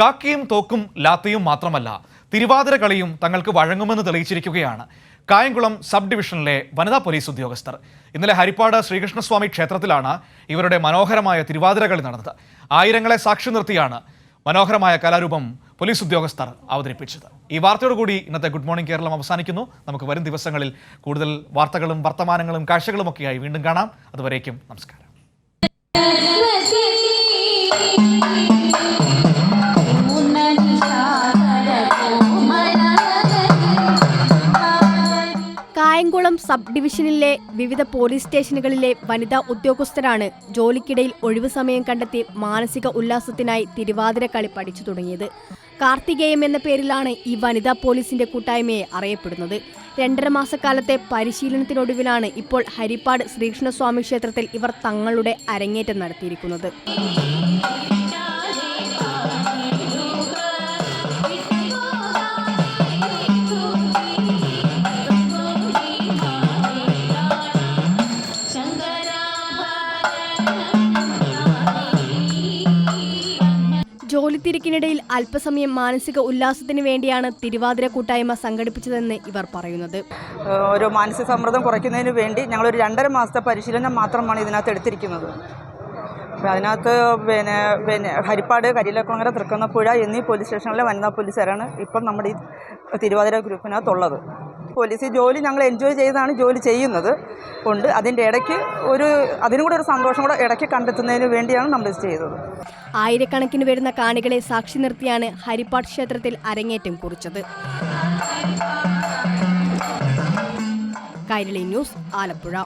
കാക്കിയും തോക്കും ലാത്തയും മാത്രമല്ല തിരുവാതിര കളിയും തങ്ങൾക്ക് വഴങ്ങുമെന്ന് തെളിയിച്ചിരിക്കുകയാണ്. കായംകുളം സബ് ഡിവിഷനിലെ വനിതാ പോലീസ് ഉദ്യോഗസ്ഥർ. ഇന്നലെ ഹരിപ്പാട് ശ്രീകൃഷ്ണസ്വാമി ക്ഷേത്രത്തിലാണ് ഇവരുടെ മനോഹരമായ തിരുവാതിര കളി നടന്നത്. ആയിരങ്ങളെ സാക്ഷി നിർത്തിയാണ് മനോഹരമായ കലാരൂപം പോലീസ് ഉദ്യോഗസ്ഥർ അവതരിപ്പിച്ചത്. ഈ വാർത്തയോടുകൂടി ഇന്നത്തെ ഗുഡ് മോർണിംഗ് കേരളം അവസാനിക്കുന്നു. നമുക്ക് വരും ദിവസങ്ങളിൽ കൂടുതൽ വാർത്തകളും വർത്തമാനങ്ങളും കാഴ്ചകളും ഒക്കെയായി വീണ്ടും കാണാം. അതുവരേക്കും നമസ്കാരം. കായംകുളം സബ് ഡിവിഷനിലെ വിവിധ പോലീസ് സ്റ്റേഷനുകളിലെ വനിതാ ഉദ്യോഗസ്ഥരാണ് ജോലിക്കിടയിൽ ഒഴിവു സമയം കണ്ടെത്തി മാനസിക ഉല്ലാസത്തിനായി തിരുവാതിര കളി പഠിച്ചു തുടങ്ങിയത്. കാർത്തികേയം എന്ന പേരിലാണ് ഈ വനിതാ പോലീസിന്റെ കൂട്ടായ്മയെ അറിയപ്പെടുന്നത്. രണ്ടര മാസക്കാലത്തെ പരിശീലനത്തിനൊടുവിലാണ് ഇപ്പോൾ ഹരിപ്പാട് ശ്രീകൃഷ്ണസ്വാമി ക്ഷേത്രത്തിൽ ഇവർ തങ്ങളുടെ അരങ്ങേറ്റം നടത്തിയിരിക്കുന്നത്. ജോലിത്തിരക്കിനിടയിൽ അല്പസമയം മാനസിക ഉല്ലാസത്തിന് വേണ്ടിയാണ് തിരുവാതിര കൂട്ടായ്മ സംഘടിപ്പിച്ചതെന്ന് ഇവർ പറയുന്നത്. ഒരു മാനസിക സമ്മർദ്ദം കുറയ്ക്കുന്നതിന് വേണ്ടി ഞങ്ങൾ ഒരു രണ്ടര മാസത്തെ പരിശീലനം മാത്രമാണ് ഇതിനകത്ത് എടുത്തിരിക്കുന്നത്. അതിനകത്ത് പിന്നെ പിന്നെ ഹരിപ്പാട് കരിയിലക്കുളങ്ങര തൃക്കുന്നപ്പുഴ എന്നീ പോലീസ് സ്റ്റേഷനിലെ വനിതാ പോലീസുകാരാണ് ഇപ്പം നമ്മുടെ ഈ തിരുവാതിര ഗ്രൂപ്പിനകത്തുള്ളത്. പോലീസ്. ജോലി ഞങ്ങൾ എൻജോയ് ചെയ്താണ് ജോലി ചെയ്യുന്നത് ഉണ്ട് അതിന്റെ ഇടയ്ക്ക് ഒരു അതിനും കൂടെ ഒരു സന്തോഷം കൂടെ ഇടയ്ക്ക് കണ്ടെത്തുന്നതിന് വേണ്ടിയാണ് നമ്മൾ ചെയ്തത്. ആയിരക്കണക്കിന് വരുന്ന കാണികളെ സാക്ഷി നിർത്തിയാണ് ഹരിപ്പാട് ക്ഷേത്രത്തിൽ അരങ്ങേറ്റം കുറിച്ചത്. കൈരളി ന്യൂസ് ആലപ്പുഴ.